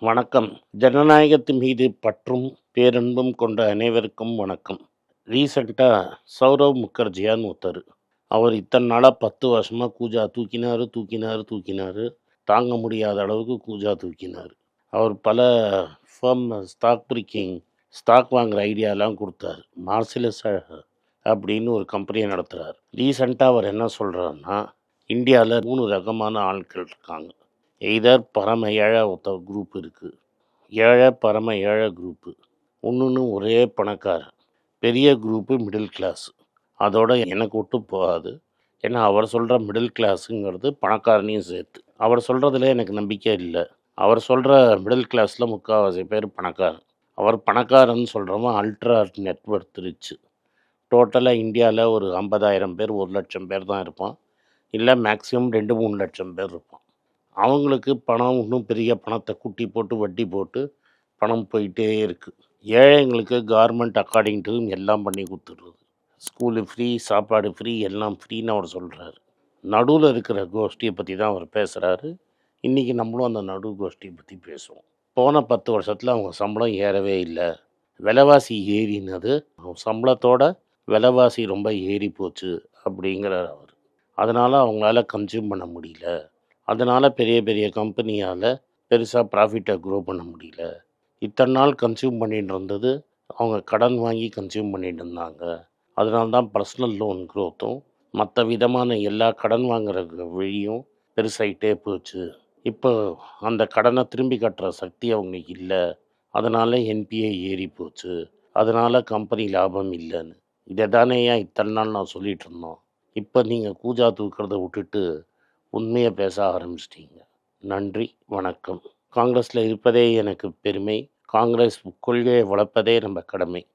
வணக்கம். ஜனநாயகத்தின் மீது பற்றும் பேரன்பும் கொண்ட அனைவருக்கும் வணக்கம். ரீசண்டாக சௌரவ் முகர்ஜியான்னு ஒருத்தர். அவர் இத்தனை நாளாக பத்து வருஷமாக கூஜா தூக்கினார் தூக்கினார் தூக்கினார். தாங்க முடியாத அளவுக்கு கூஜா தூக்கினார். அவர் பல ஃபர்ம் ஸ்டாக் பிரிக்கிங் ஸ்டாக் வாங்குற ஐடியாலாம் கொடுத்தாரு. மார்சிலஸ் அப்படின்னு ஒரு கம்பெனியை நடத்துகிறார் ரீசண்டாக அவர் என்ன சொல்கிறாருன்னா இந்தியாவில் மூணு ரகமான ஆட்கள் இருக்காங்க. எய்தர் பரம ஏழை ஒருத்த குரூப் இருக்குது ஏழை பரம ஏழை குரூப்பு ஒன்றுன்னு ஒரே பணக்காரன். பெரிய குரூப்பு மிடில் கிளாஸ் அதோட எனக்கு ஒட்டு போகாது. ஏன்னா அவர் சொல்கிற மிடில் கிளாஸுங்கிறது பணக்காரனையும் சேர்த்து. அவர் சொல்கிறதுல எனக்கு நம்பிக்கை இல்லை. அவர் சொல்கிற மிடில் கிளாஸில் முக்கால்வாசி பேர் பணக்காரன். அவர் பணக்காரன்னு சொல்கிறவன் அல்ட்ரா நெட்ஒர்க் ரிச்சு டோட்டலாக இந்தியாவில் ஒரு ஐம்பதாயிரம் பேர் ஒரு லட்சம் பேர் தான் இருப்பான். இல்லை மேக்ஸிமம் ரெண்டு மூணு லட்சம் பேர் இருப்பான். அவங்களுக்கு பணம் இன்னும் பெரிய பணத்தை குட்டி போட்டு வட்டி போட்டு பணம் போயிட்டே இருக்குது ஏழைங்களுக்கு கார்மெண்ட் அக்கார்டிங் டு எல்லாம் பண்ணி கொடுத்துடுறது. ஸ்கூலு ஃப்ரீ சாப்பாடு ஃப்ரீ எல்லாம் ஃப்ரீன்னு அவர் சொல்கிறாரு நடுவில் இருக்கிற கோஷ்டியை பற்றி தான் அவர் பேசுகிறாரு இன்றைக்கி நம்மளும் அந்த நடு கோஷ்டியை பற்றி பேசுவோம். போன பத்து வருஷத்தில் அவங்க சம்பளம் ஏறவே இல்லை. விலைவாசி ஏறினது. அவங்க சம்பளத்தோட விலைவாசி ரொம்ப ஏறி போச்சு அப்படிங்கிறார் அவர். அதனால் அவங்களால கன்சியூம் பண்ண முடியல. அதனால் பெரிய பெரிய கம்பெனியால் பெருசாக ப்ராஃபிட்டை க்ரோ பண்ண முடியல. இத்தனை நாள் கன்சியூம் பண்ணிகிட்டு இருந்தது அவங்க கடன் வாங்கி கன்சியூம் பண்ணிகிட்டு இருந்தாங்க. அதனால தான் பர்சனல் லோன் க்ரோத்தும் மற்ற விதமான எல்லா கடன் வாங்குற வழியும் பெருசாகிட்டே போச்சு. இப்போ அந்த கடனை திரும்பி கட்டுற சக்தி அவங்களுக்கு இல்லை. அதனால் என்பிஏ ஏறி போச்சு. அதனால் கம்பெனி லாபம் இல்லைன்னு. இதை தானே ஏன் இத்தனை நாள் நான் சொல்லிகிட்டு இருந்தோம். இப்போ நீங்கள் கூஜா தூக்கிறத விட்டுட்டு உண்மையை பேச ஆரம்பிச்சிட்டீங்க. நன்றி வணக்கம். காங்கிரஸில் இருப்பதே எனக்கு பெருமை. காங்கிரஸ் கொள்கையை வளர்ப்பதே நம்ம கடமை.